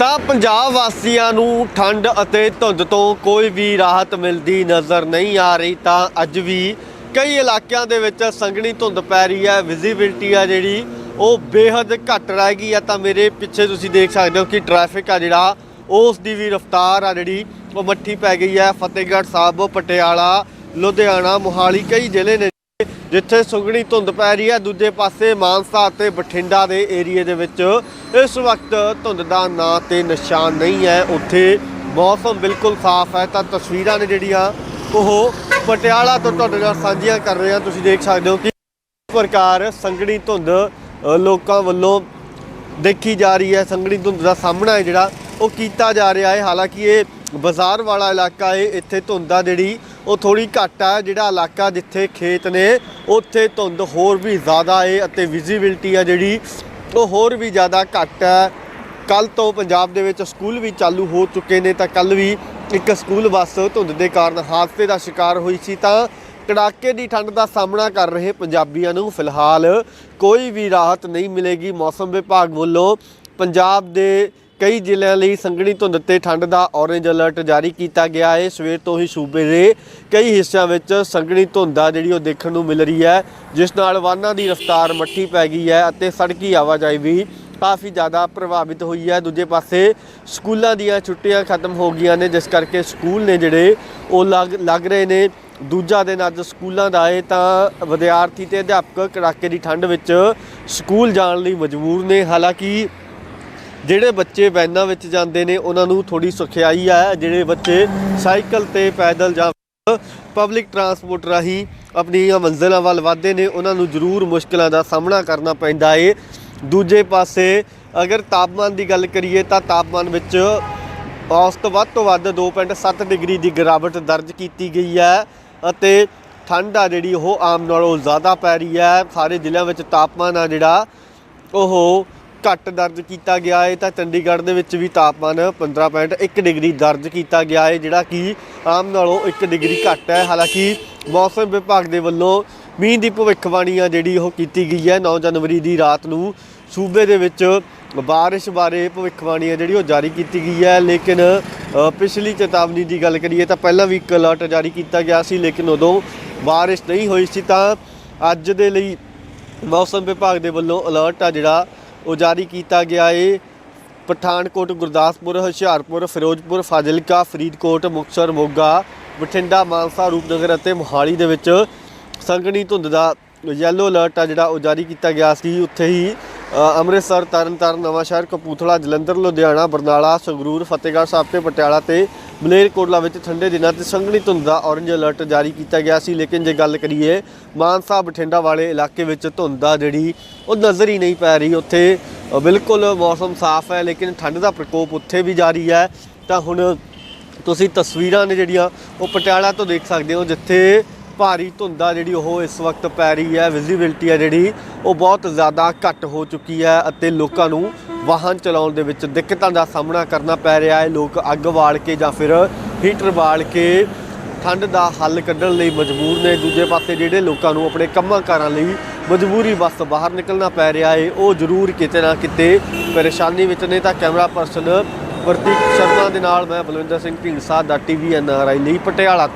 ਤਾਂ ਪੰਜਾਬ ਵਾਸੀਆਂ ਨੂੰ ਠੰਡ ਅਤੇ ਧੁੰਦ ਤੋਂ ਕੋਈ ਵੀ ਰਾਹਤ ਮਿਲਦੀ ਨਜ਼ਰ ਨਹੀਂ ਆ ਰਹੀ, ਤਾਂ ਅੱਜ ਵੀ ਕਈ ਇਲਾਕਿਆਂ ਦੇ ਵਿੱਚ ਸੰਘਣੀ ਧੁੰਦ ਪੈ ਰਹੀ ਹੈ। ਵਿਜ਼ਿਬਿਲਟੀ ਆ ਜਿਹੜੀ, ਉਹ ਬੇਹੱਦ ਘੱਟ ਰਹਿ ਗਈ ਆ ਤਾਂ ਮੇਰੇ ਪਿੱਛੇ ਤੁਸੀਂ ਦੇਖ ਸਕਦੇ ਹੋ ਕਿ ਟ੍ਰੈਫਿਕ ਆ ਜਿਹੜਾ, ਉਸ ਦੀ ਵੀ ਰਫ਼ਤਾਰ ਆ ਜਿਹੜੀ, ਉਹ ਮੱਠੀ ਪੈ ਗਈ ਹੈ। ਫਤਿਹਗੜ੍ਹ ਸਾਹਿਬ, ਪਟਿਆਲਾ, ਲੁਧਿਆਣਾ, ਮੋਹਾਲੀ ਕਈ ਜ਼ਿਲ੍ਹੇ ਨੇ ਜਿੱਥੇ ਸੁਗਣੀ ਧੁੰਦ ਪੈ ਰਹੀ ਹੈ, ਦੂਜੇ ਪਾਸੇ ਮਾਨਸਾ ਅਤੇ ਬਠਿੰਡਾ ਦੇ ਏਰੀਏ ਦੇ ਵਿੱਚ ਇਸ ਵਕਤ ਧੁੰਦ ਦਾ ਨਾਂ ਤੇ ਨਿਸ਼ਾਨ ਨਹੀਂ ਹੈ। ਉੱਥੇ ਮੌਸਮ ਬਿਲਕੁਲ ਸਾਫ਼ ਹੈ, ਤਾਂ ਤਸਵੀਰਾਂ ਨੇ ਜਿਹੜੀਆਂ ਉਹ ਪਟਿਆਲਾ ਤੋਂ ਤੁਹਾਡੇ ਨਾਲ ਸਾਂਝੀਆਂ ਕਰ ਰਹੇ ਹਾਂ। ਤੁਸੀਂ ਦੇਖ ਸਕਦੇ ਹੋ ਕਿ ਇਸ ਪ੍ਰਕਾਰ ਸੰਘਣੀ ਧੁੰਦ ਲੋਕਾਂ ਵੱਲੋਂ ਦੇਖੀ ਜਾ ਰਹੀ ਹੈ। ਸੰਘਣੀ ਧੁੰਦ ਦਾ ਸਾਹਮਣਾ ਹੈ ਜਿਹੜਾ, ਉਹ ਕੀਤਾ ਜਾ ਰਿਹਾ ਹੈ। ਹਾਲਾਂਕਿ ਇਹ ਬਾਜ਼ਾਰ ਵਾਲਾ ਇਲਾਕਾ ਹੈ, ਇੱਥੇ ਧੁੰਦ ਆ ਜਿਹੜੀ ਉਹ ਥੋੜੀ ਘੱਟ ਹੈ ਜਿਹੜਾ ਇਲਾਕਾ ਜਿੱਥੇ ਖੇਤ ਨੇ, ਉੱਥੇ ਧੁੰਦ ਹੋਰ ਵੀ ਜ਼ਿਆਦਾ ਏ ਅਤੇ ਵਿਜ਼ਿਬਿਲਟੀ ਆ ਜਿਹੜੀ, ਉਹ ਹੋਰ ਵੀ ਜ਼ਿਆਦਾ ਘੱਟ ਹੈ ਕੱਲ ਤੋਂ ਪੰਜਾਬ ਦੇ ਵਿੱਚ ਸਕੂਲ ਵੀ ਚਾਲੂ ਹੋ ਚੁੱਕੇ ਨੇ ਤਾਂ ਕੱਲ ਵੀ ਇੱਕ ਸਕੂਲ ਬੱਸ ਧੁੰਦ ਦੇ ਕਾਰਨ ਹਾਦਸੇ ਦਾ ਸ਼ਿਕਾਰ ਹੋਈ ਸੀ ਤਾਂ ਕੜਾਕੇ ਦੀ ਠੰਡ ਦਾ ਸਾਹਮਣਾ ਕਰ ਰਹੇ ਪੰਜਾਬੀਆਂ ਨੂੰ ਫਿਲਹਾਲ ਕੋਈ ਵੀ ਰਾਹਤ ਨਹੀਂ ਮਿਲੇਗੀ। ਮੌਸਮ ਵਿਭਾਗ ਵੱਲੋਂ ਪੰਜਾਬ ਦੇ ਕਈ ਜ਼ਿਲ੍ਹਿਆਂ ਲਈ ਸੰਘਣੀ ਧੁੰਦ ਤੇ ਠੰਡ ਦਾ ਔਰੇਂਜ ਅਲਰਟ ਜਾਰੀ ਕੀਤਾ ਗਿਆ ਹੈ। ਸਵੇਰ ਤੋਂ ਹੀ ਸੂਬੇ ਦੇ ਕਈ ਹਿੱਸਿਆਂ ਵਿੱਚ ਸੰਘਣੀ ਧੁੰਦ ਆ ਜਿਹੜੀ ਉਹ ਦੇਖਣ ਨੂੰ ਮਿਲ ਰਹੀ ਹੈ, ਜਿਸ ਨਾਲ ਵਾਹਨਾਂ ਦੀ ਰਫ਼ਤਾਰ ਮੱਠੀ ਪੈ ਗਈ ਹੈ ਅਤੇ ਸੜਕੀ ਆਵਾਜਾਈ ਵੀ ਕਾਫੀ ਜ਼ਿਆਦਾ ਪ੍ਰਭਾਵਿਤ ਹੋਈ ਹੈ। ਦੂਜੇ ਪਾਸੇ ਸਕੂਲਾਂ ਦੀਆਂ ਛੁੱਟੀਆਂ ਖਤਮ ਹੋ ਗਈਆਂ ਨੇ, ਜਿਸ ਕਰਕੇ ਸਕੂਲ ਨੇ ਜਿਹੜੇ ਉਹ ਲੱਗ ਲੱਗ ਰਹੇ ਨੇ। ਦੂਜਾ ਦਿਨ ਅੱਜ ਸਕੂਲਾਂ ਦਾ ਹੈ, ਤਾਂ ਵਿਦਿਆਰਥੀ ਤੇ ਅਧਿਆਪਕ ਕੜਾਕੇ ਦੀ ਠੰਡ ਵਿੱਚ ਸਕੂਲ ਜਾਣ ਲਈ ਮਜਬੂਰ ਨੇ। ਹਾਲਾਂਕਿ ਜਿਹੜੇ ਬੱਚੇ ਵੈਨਾਂ ਵਿੱਚ ਜਾਂਦੇ ਨੇ, ਉਹਨਾਂ ਨੂੰ ਥੋੜੀ ਸੁਖਿਆਈ ਆ, ਜਿਹੜੇ ਬੱਚੇ ਸਾਈਕਲ ਤੇ ਪੈਦਲ ਜਾਂ ਪਬਲਿਕ ਟਰਾਂਸਪੋਰਟ ਰਾਹੀਂ ਆਪਣੀਆਂ ਮੰਜ਼ਿਲਾਂ ਵੱਲ ਵਧਦੇ ਨੇ, ਉਹਨਾਂ ਨੂੰ ਜ਼ਰੂਰ ਮੁਸ਼ਕਲਾਂ ਦਾ ਸਾਹਮਣਾ ਕਰਨਾ ਪੈਂਦਾ ਏ। ਦੂਜੇ ਪਾਸੇ, ਅਗਰ ਤਾਪਮਾਨ ਦੀ ਗੱਲ ਕਰੀਏ ਤਾਂ ਤਾਪਮਾਨ ਵਿੱਚ ਔਸਤ ਵੱਧ ਤੋਂ ਵੱਧ 2.7 ਡਿਗਰੀ ਦੀ ਗਿਰਾਵਟ ਦਰਜ ਕੀਤੀ ਗਈ ਹੈ ਅਤੇ ਠੰਡ ਆ ਜਿਹੜੀ, ਉਹ ਆਮ ਨਾਲੋਂ ਜ਼ਿਆਦਾ ਪੈ ਰਹੀ ਹੈ। ਸਾਰੇ ਜ਼ਿਲ੍ਹਿਆਂ ਵਿੱਚ ਤਾਪਮਾਨ ਆ ਜਿਹੜਾ, ਉਹ ਘੱਟ ਦਰਜ ਕੀਤਾ ਗਿਆ ਹੈ, ਤਾਂ ਚੰਡੀਗੜ੍ਹ ਦੇ ਵਿੱਚ ਵੀ ਤਾਪਮਾਨ 15.1 ਡਿਗਰੀ ਦਰਜ ਕੀਤਾ ਗਿਆ ਹੈ, ਜਿਹੜਾ ਕਿ ਆਮ ਨਾਲੋਂ 1 ਡਿਗਰੀ ਘੱਟ ਹੈ। ਹਾਲਾਂਕਿ ਮੌਸਮ ਵਿਭਾਗ ਦੇ ਵੱਲੋਂ ਮੀਂਹ ਦੀ ਭਵਿੱਖਬਾਣੀ ਆ ਜਿਹੜੀ ਉਹ ਕੀਤੀ ਗਈ ਹੈ। 9 ਜਨਵਰੀ ਦੀ ਰਾਤ ਨੂੰ ਸੂਬੇ ਦੇ ਵਿੱਚ ਬਾਰਿਸ਼ ਬਾਰੇ ਭਵਿੱਖਬਾਣੀ ਆ ਜਿਹੜੀ ਉਹ ਜਾਰੀ ਕੀਤੀ ਗਈ ਹੈ। ਲੇਕਿਨ ਪਿਛਲੀ ਚੇਤਾਵਨੀ ਦੀ ਗੱਲ ਕਰੀਏ ਤਾਂ ਪਹਿਲਾਂ ਵੀ ਇੱਕ ਅਲਰਟ ਜਾਰੀ ਕੀਤਾ ਗਿਆ ਸੀ, ਲੇਕਿਨ ਉਦੋਂ ਬਾਰਿਸ਼ ਨਹੀਂ ਹੋਈ ਸੀ ਤਾਂ ਅੱਜ ਦੇ ਲਈ ਮੌਸਮ ਵਿਭਾਗ ਦੇ ਵੱਲੋਂ ਅਲਰਟ ਆ ਜਿਹੜਾ ਉਹ ਜਾਰੀ ਕੀਤਾ ਗਿਆ ਏ। ਪਠਾਨਕੋਟ, ਗੁਰਦਾਸਪੁਰ, ਹੁਸ਼ਿਆਰਪੁਰ, ਫਿਰੋਜ਼ਪੁਰ, ਫਾਜ਼ਿਲਕਾ, ਫਰੀਦਕੋਟ, ਮੁਕਤਸਰ, ਮੋਗਾ, ਬਠਿੰਡਾ, ਮਾਨਸਾ, ਰੂਪਨਗਰ ਅਤੇ ਮੋਹਾਲੀ ਦੇ ਵਿੱਚ ਸੰਘਣੀ ਧੁੰਦ ਦਾ ਯੈਲੋ ਅਲਰਟ ਆ ਜਿਹੜਾ ਉਹ ਜਾਰੀ ਕੀਤਾ ਗਿਆ ਸੀ। ਉੱਥੇ ਹੀ ਅੰਮ੍ਰਿਤਸਰ, ਤਰਨਤਾਰਨ, ਨਵਾਂਸ਼ਹਿਰ ਕਪੂਥਲਾ ਜਲੰਧਰ, ਲੁਧਿਆਣਾ, ਬਰਨਾਲਾ, ਸੰਗਰੂਰ, ਫਤਿਹਗੜ੍ਹ ਸਾਹਿਬ ਤੇ ਪਟਿਆਲਾ ਤੇ ਮਲੇਰਕੋਟਲਾ ਵਿੱਚ ਠੰਡੇ ਦਿਨਾਂ ਤੇ ਸੰਘਣੀ ਧੁੰਦ ਦਾ ਔਰੇਂਜ ਅਲਰਟ ਜਾਰੀ ਕੀਤਾ ਗਿਆ ਸੀ। ਲੇਕਿਨ ਜੇ ਗੱਲ ਕਰੀਏ ਮਾਨਸਾ, ਬਠਿੰਡਾ ਵਾਲੇ ਇਲਾਕੇ ਵਿੱਚ ਧੁੰਦ ਆ ਜਿਹੜੀ ਉਹ ਨਜ਼ਰ ਹੀ ਨਹੀਂ ਪੈ ਰਹੀ। ਉੱਥੇ ਬਿਲਕੁਲ ਮੌਸਮ ਸਾਫ਼ ਹੈ, ਲੇਕਿਨ ਠੰਡ ਦਾ ਪ੍ਰਕੋਪ ਉੱਥੇ ਵੀ ਜਾਰੀ ਹੈ। ਤਾਂ ਹੁਣ ਤੁਸੀਂ ਤਸਵੀਰਾਂ ਨੇ ਜਿਹੜੀਆਂ ਉਹ ਪਟਿਆਲਾ ਤੋਂ ਦੇਖ ਸਕਦੇ ਹੋ, ਜਿੱਥੇ ਭਾਰੀ ਧੁੰਦ ਆ ਜਿਹੜੀ ਉਹ ਇਸ ਵਕਤ ਪੈ ਰਹੀ ਹੈ ਵਿਜ਼ਿਬਿਲਟੀ ਹੈ ਜਿਹੜੀ, ਉਹ ਬਹੁਤ ਜ਼ਿਆਦਾ ਘੱਟ ਹੋ ਚੁੱਕੀ ਹੈ ਅਤੇ ਲੋਕਾਂ ਨੂੰ ਵਾਹਨ ਚਲਾਉਣ ਦੇ ਵਿੱਚ ਦਿੱਕਤਾਂ ਦਾ ਸਾਹਮਣਾ ਕਰਨਾ ਪੈ ਰਿਹਾ ਹੈ। ਲੋਕ ਅੱਗ ਬਾਲ ਕੇ ਜਾਂ ਫਿਰ ਹੀਟਰ ਬਾਲ ਕੇ ਠੰਡ ਦਾ ਹੱਲ ਕੱਢਣ ਲਈ ਮਜਬੂਰ ਨੇ। ਦੂਜੇ ਪਾਸੇ ਜਿਹੜੇ ਲੋਕਾਂ ਨੂੰ ਆਪਣੇ ਕੰਮਾਂ ਕਾਰਾਂ ਲਈ ਮਜਬੂਰੀ ਵਸ ਬਾਹਰ ਨਿਕਲਣਾ ਪੈ ਰਿਹਾ ਹੈ, ਉਹ ਜ਼ਰੂਰ ਕਿਤੇ ਨਾ ਕਿਤੇ ਪਰੇਸ਼ਾਨੀ ਵਿੱਚ ਨੇ। ਤਾਂ ਕੈਮਰਾ ਪਰਸਨ ਪ੍ਰਤੀਕ ਸ਼ਰਮਾ ਦੇ ਨਾਲ ਮੈਂ ਬਲਵਿੰਦਰ ਸਿੰਘ ਢੀਂਡਸਾ ਦਾ ਟੀਵੀ ਐਨ ਆਰ ਆਈ ਲਈ ਪਟਿਆਲਾ ਤੋਂ।